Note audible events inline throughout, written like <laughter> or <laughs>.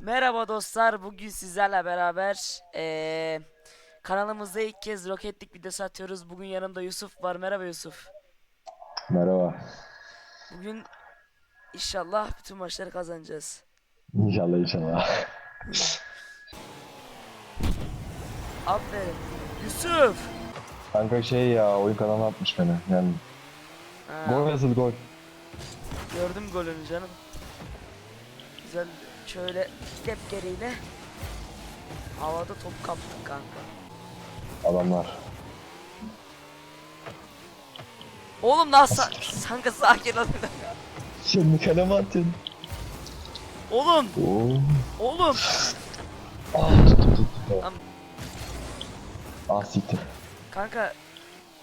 Merhaba dostlar. Bugün sizlerle beraber eee, kanalımızda ilk kez roketlik videosu atıyoruz. Bugün yanımda Yusuf var. Merhaba Yusuf. Merhaba. Bugün inşallah bütün maçları kazanacağız. İnşallah inşallah. Aferin. Yusuf. Kanka şey ya oyun kanalı atmış beni. Yani Ha, gol nasıl gol? gördüm golünü canım. Güzel şöyle step geriyle havada top kaptık kanka. Adamlar. Oğlum lan sa- kanka sakin ol. <laughs> Şimdi kaleme atın. Oğlum, Oo. oğlum. Ah tuttum tuttum. Tamam. Ah siktir. Kanka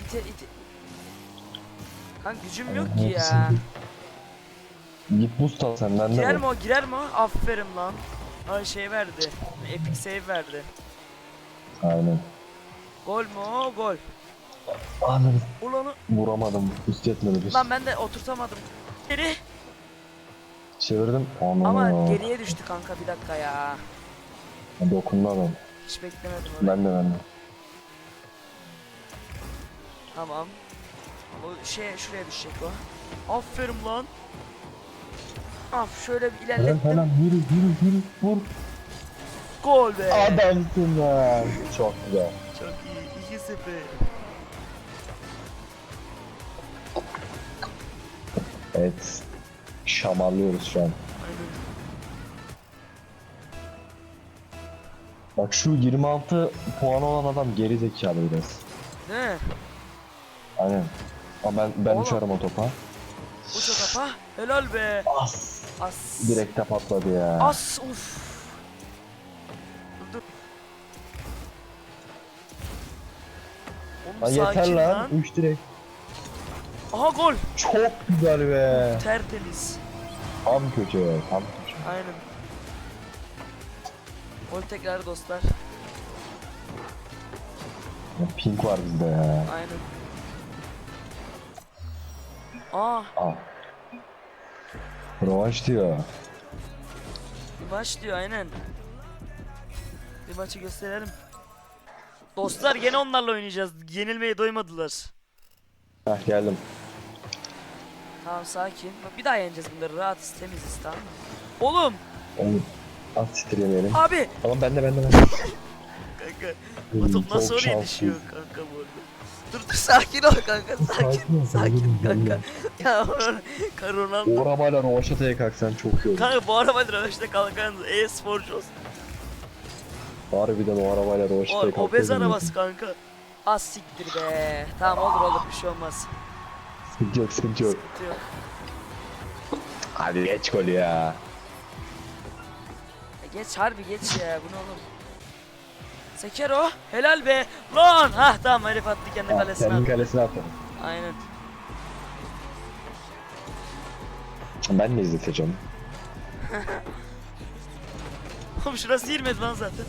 ite ite. Kanka gücüm yok ki ya. Git boost al sen bende Girer mi? o girer mi o? Aferin lan. Ay şey verdi. Epic save verdi. Aynen. Gol mü o? Gol. Anladım. Ulanı. Vuramadım. Boost yetmedi boost. Lan ben de oturtamadım. Geri. Çevirdim. Aman Ama Ama geriye düştü kanka bir dakika ya. Dokundu adam. Hiç beklemedim onu. Ben de ben de. Tamam. O şey şuraya düşecek o. Aferin lan. Af şöyle bir ilerlettim. helal yürü yürü yürü vur. Gol be. Adamsın lan. Çok güzel. Çok iyi. 2-0. Evet. Şamarlıyoruz şu an. Aynen. Bak şu 26 puan olan adam geri zekalı biraz. Ne? Aynen. Ama ben ben Oğlum. uçarım o topa. Uç o kafa. Helal be. As. As. Direkt de patladı ya. As uf. Dur. Oğlum Lan yeter sakin lan. 3 direkt. Aha gol. Çok güzel be. Tertemiz. Tam kötü. Tam kötü. Aynen. Gol tekrar dostlar. Ya, pink var bizde ya. Aynen. Aa, Al. Rövanş diyor. maç diyor aynen. Bir maçı gösterelim. Dostlar gene onlarla oynayacağız. Yenilmeye doymadılar. Heh geldim. Tamam sakin. Bak bir daha yeneceğiz bunları. Rahatız, temiziz tamam mı? Oğlum, Oğlum. Sitir yemeyelim. abi. Tamam bende bende bende. Kanka, Hmm, top nasıl oraya düşüyor kanka bu arada? Dur dur sakin ol kanka, sakin, Sakin sakin kanka. Ya Kar Ronaldo. O arabayla Rövanşata'ya kalksan çok iyi olur. Kanka bu araba röveşte kalkan e-sporcu olsun. Harbiden o arabayla O, Rövanşata'ya kalksan. obez arabası kanka. Az siktir be. Tamam olur olur bir şey olmaz. Sıkıntı yok sıkıntı yok. Sıkıntı yok. Hadi geç gol ya. Ya geç harbi geç ya bu ne oğlum. Sekero helal be. Lan ha tamam herif attı kendi kalesine Kendin attı. kalesine attın. Aynen. Ben de izleteceğim. <laughs> Oğlum şurası girmedi lan zaten.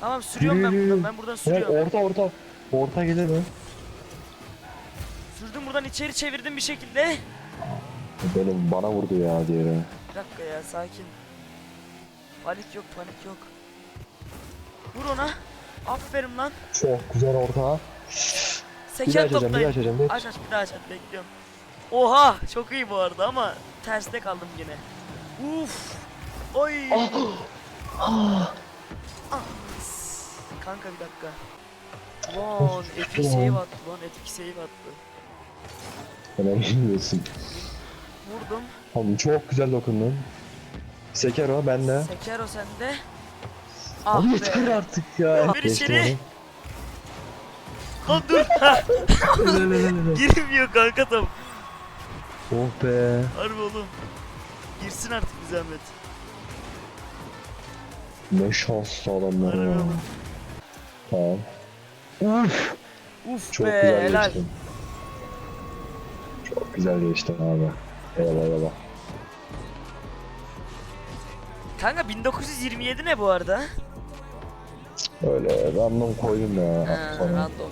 Tamam sürüyorum ben buradan ben buradan Evet, sürüyorum. orta orta. Orta gelir mi? Sürdüm buradan içeri çevirdim bir şekilde. Benim bana vurdu ya diğeri. Bir dakika ya sakin. Panik yok panik yok. Vur ona. Aferin lan. Çok güzel orta. Bir daha Seken açacağım, bir daha toplayın. açacağım. Aç aç bir daha aç aç bekliyorum. Oha çok iyi bu arada ama terste kaldım yine. Uf. Oy. Ah, Kanka bir dakika. Lan epic save attı lan epic save attı. Önemli bilmiyorsun. Vurdum. Oğlum çok güzel dokundun. Sekero bende. Sekero sende. Ah Abi be. yeter artık ya. Bir Geçtim içeri. Lan dur. <laughs> <laughs> Girmiyor kanka tam. oh be. Harbi oğlum. Girsin artık bir zahmet. Ne şanslı adamlar Harbi ya. oğlum. Tamam. Uf. Uf Çok be güzel helal. geçtin. Çok güzel geçtin abi. Eyvallah eyvallah. Kanka 1927 ne bu arada? Öyle random koydum ya. Ha, Sonra. random.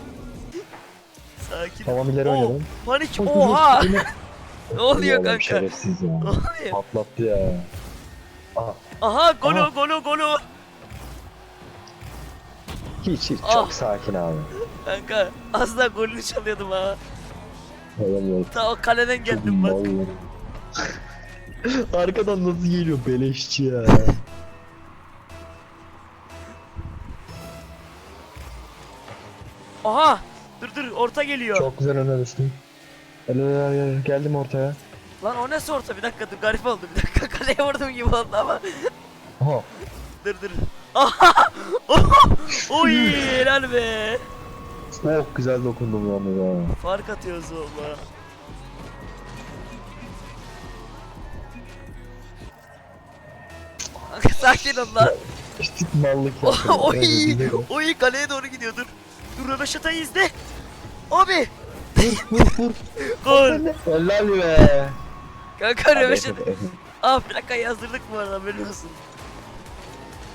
Sakin. Tamam ileri Oo, oynayalım. Panik. Oha. <laughs> ne oluyor Adam kanka? Şerefsiz ya. <laughs> Ne oluyor? Patlattı ya. Aha. Aha golo Aha. golo golo. Hiç hiç Ah. çok sakin abi. Kanka az daha golünü çalıyordum ha. Olamıyor. Ta o kaleden geldim bak. Vallahi. <laughs> Arkadan nasıl geliyor beleşçi ya. Aha dur dur orta geliyor. Çok güzel öne düştüm. Gel geldim ortaya. Lan o nasıl orta bir dakika dur garip oldu bir dakika <laughs> kaleye vurdum gibi oldu ama. Aha. dur dur. Aha! <laughs> Oha! Oy helal be. Çok güzel dokundum yalnız ha. Fark atıyoruz valla. Sakin ol lan. İşte mallık yaptım. <laughs> oy, dilerim. oy kaleye doğru gidiyor dur. Dur Röveşata'yı izle. Abi. Vur vur. Gol. Helal be. Kanka Röveşata. Aa plakayı yazdırdık bu arada haberin olsun.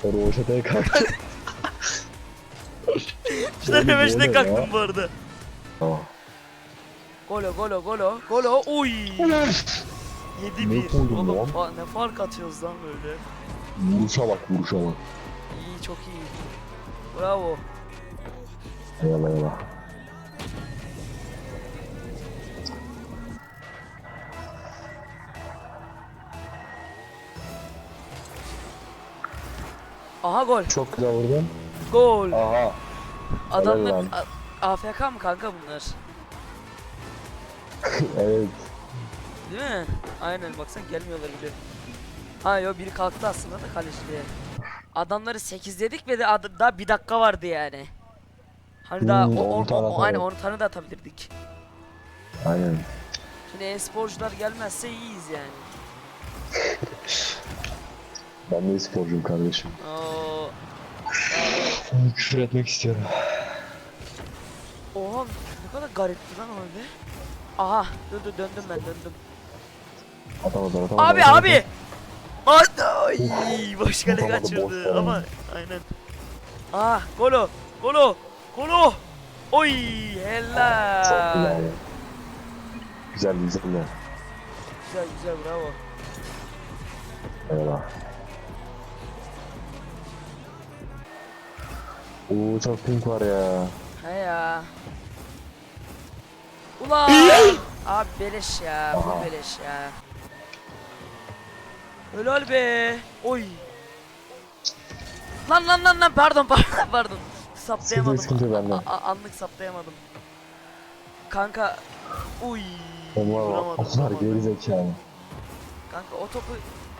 Roşata'ya kalktı. <laughs> Oğlum, Röveşata'ya kalktım bu arada. Tamam. Golo golo golo golo oy. 7-1. Ne koydun Oğlum lan? fa- ne fark atıyoruz lan böyle. Vuruşa bak vuruşa bak. İyi çok iyi. Bravo. Eyvallah eyvallah. Aha gol. Çok güzel vurdun. Gol. Aha. Adamlar lan. AFK mı kanka bunlar? <laughs> evet. Değil mi? Aynen baksan gelmiyorlar bile. Ha yo biri kalktı aslında da kaleciliğe. Adamları 8 dedik ve de ad- daha bir dakika vardı yani. Hani daha Hmm, o, o, tane o, o, aynen atalım. 10 tane de atabilirdik. Aynen. Şimdi e-sporcular gelmezse iyiyiz yani. <laughs> Ben de sporcuyum kardeşim. Oo, Küfür etmek istiyorum. oha ne kadar garipti lan öyle. Aha dur dur döndüm ben döndüm. Atamadım atamadım. Abi atamadım. abi. Ay boş kale Atamadı, kaçırdı boş ama aynen. Ah golo golo golo. Oy helal. Çok güzel. Güzel güzel. ya. Güzel güzel bravo. Eyvallah. Oo çok pink var ya. He ya. Ulan. Abi beleş ya. Bu beleş ya. Helal be. Oy. Lan lan lan lan pardon <laughs> pardon pardon. Saptayamadım. sıkıntı. A- a- anlık saptayamadım. Kanka. Uy. Onlar vuramadım, Onlar geri zekalı. Kanka o topu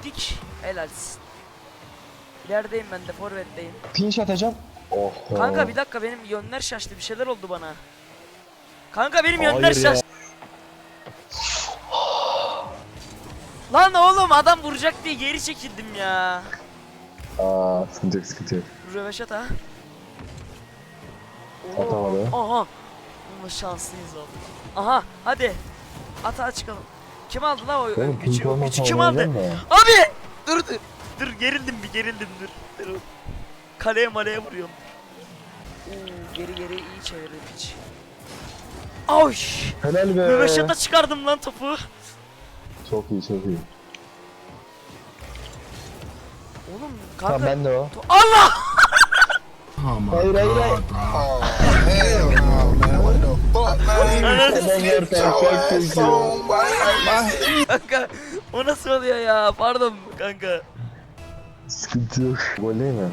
dik. Helalsin. İlerideyim ben de forvetteyim. Pinç atacağım. Oh. Kanka bir dakika benim yönler şaştı bir şeyler oldu bana. Kanka benim Hayır yönler şaştı. Lan oğlum adam vuracak diye geri çekildim ya. Aa sıkıntı yok sıkıntı yok. Röveşat ha. Atamadı. Aha. Ama şanslıyız valla. Aha hadi. Atağa çıkalım. Kim aldı la o Oğlum pink O gücü kim aldı? Abi! Dur dur. Dur gerildim bir gerildim dur. Dur. Kaleye maleye vuruyorum. Oo, geri geri iyi çevirdim hiç. Auş! Helal be. Röveşata çıkardım lan topu. Çok iyi çok iyi. Oğlum kanka. Tamam ben de o. To- Allah! Hayır hayır hayır. Hell no, man. What the fuck, man? On, boy. kanka. O nasıl oluyor ya? Pardon kanka. Sıkıntı yok. Gol değil mi?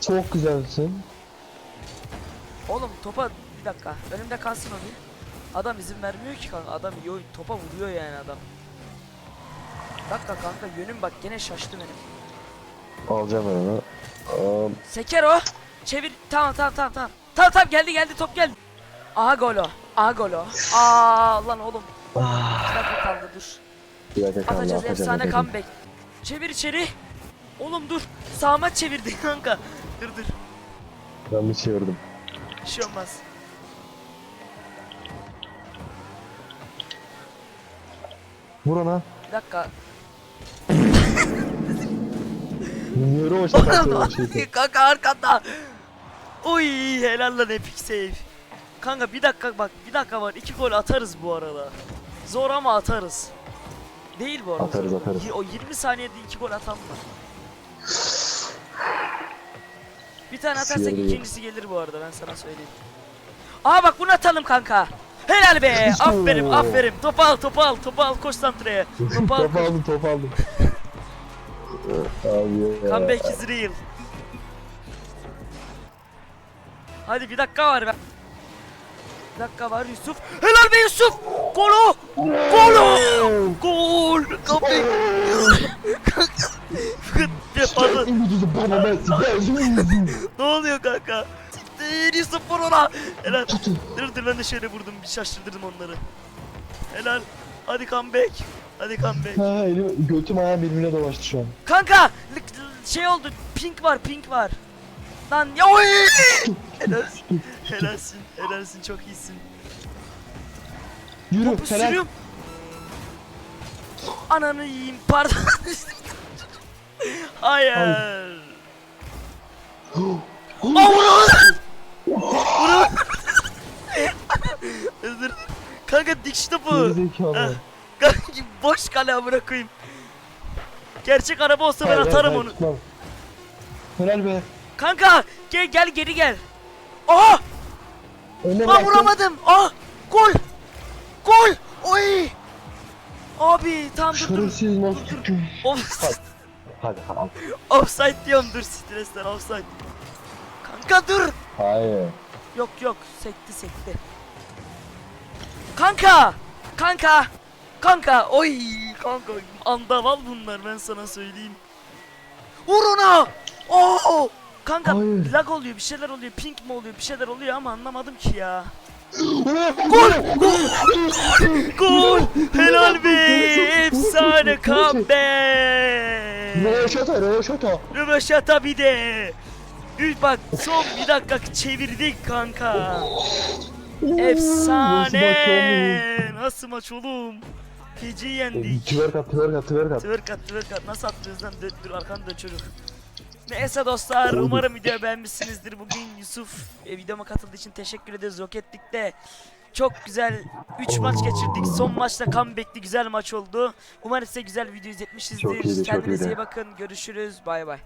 Çok güzelsin. Oğlum topa bir dakika. Önümde kalsın o bir. Adam izin vermiyor ki kanka. Adam iyi oyun. Topa vuruyor yani adam. Bir dakika kanka yönüm bak gene şaştı benim. Alacağım ben Aa, Seker o. Çevir. Tamam tamam tamam tamam. Tamam tamam geldi geldi top geldi. Aha golo. Aha golo. Aa lan oğlum. ah, dakika kaldı dur. bir dakika kaldı Atacağız efsane atacağım. comeback. Çevir içeri. Oğlum dur. Sağıma çevirdi <laughs> kanka. Dur dur. Ben bir çevirdim. Bir şey olmaz. Vur ona. Bir dakika. Niye o şaka şey <laughs> kanka arkanda. Oy helal lan epic save. Kanka bir dakika bak bir dakika var iki gol atarız bu arada. Zor ama atarız. Değil bu arada. Atarız, atarız. O 20 saniyede 2 gol atan var. Bir tane atarsak Siyah değil. ikincisi gelir bu arada ben sana söyleyeyim. Aa bak bunu atalım kanka. Helal be. Aferin aferin. Topu al topu al topu al koş santraya. <laughs> Topu al. top aldım top aldım. Abi ya. Comeback is real. Hadi bir dakika var be. Bir dakika var Yusuf. Helal be Yusuf. Golo. Golo. Gol. Comeback. Messi. Ne oluyor kanka? Siktir Yusuf vur ona. Helal. Dur dur ben de şöyle vurdum bir şaşırdım onları. Helal. Hadi comeback. Hadi comeback. Ha elim götüm ayağım birbirine dolaştı şu an. Kanka şey oldu. Pink var, pink var. Lan ya oy! Helalsin. Helalsin. Helalsin çok iyisin. Yürü Topu Fener. sürüyorum. Ananı yiyeyim. Pardon. Hayır. Aa <gasps> vurun. Vurun. Özür. Kanka dikiş topu. Gerizekalı. Kanka boş kale amına koyayım. Gerçek araba olsa ben atarım onu. Helal be. Kanka gel gel geri gel. Aa! Önüne Aa vuramadım. Aa! Gol! Gol! Oy! Abi tam dur dur. Şerefsiz nasıl tükür. Off- Hadi hadi. offside diyorum dur stresten offside. Kanka dur. Hayır. Yok yok sekti sekti. Kanka! Kanka! Kanka! Oy! Kanka andaval bunlar ben sana söyleyeyim. Vur ona! Oo! Kanka Hayır. lag oluyor bir şeyler oluyor pink mi oluyor bir şeyler oluyor ama anlamadım ki ya. Gol! Gol! Gol! Helal be! Efsane comeback! Röveşata Röveşata. Röveşata bir de! Üç bak son bir dakika çevirdik kanka. Efsane! Nasıl maç oğlum? Feci yendik. Twerk at twerk at twerk at. Twerk at twerk at nasıl attınız lan dön, dur arkanı dön çocuk. Neyse dostlar umarım videoyu beğenmişsinizdir. Bugün Yusuf e, videoma katıldığı için teşekkür ederiz Rocket League'de. Çok güzel 3 maç geçirdik. Son maçta comeback'li güzel maç oldu. Umarım size güzel video izletmişizdir. Çok iyiydi, çok Kendinize iyiydi. iyi bakın. Görüşürüz. Bay bay.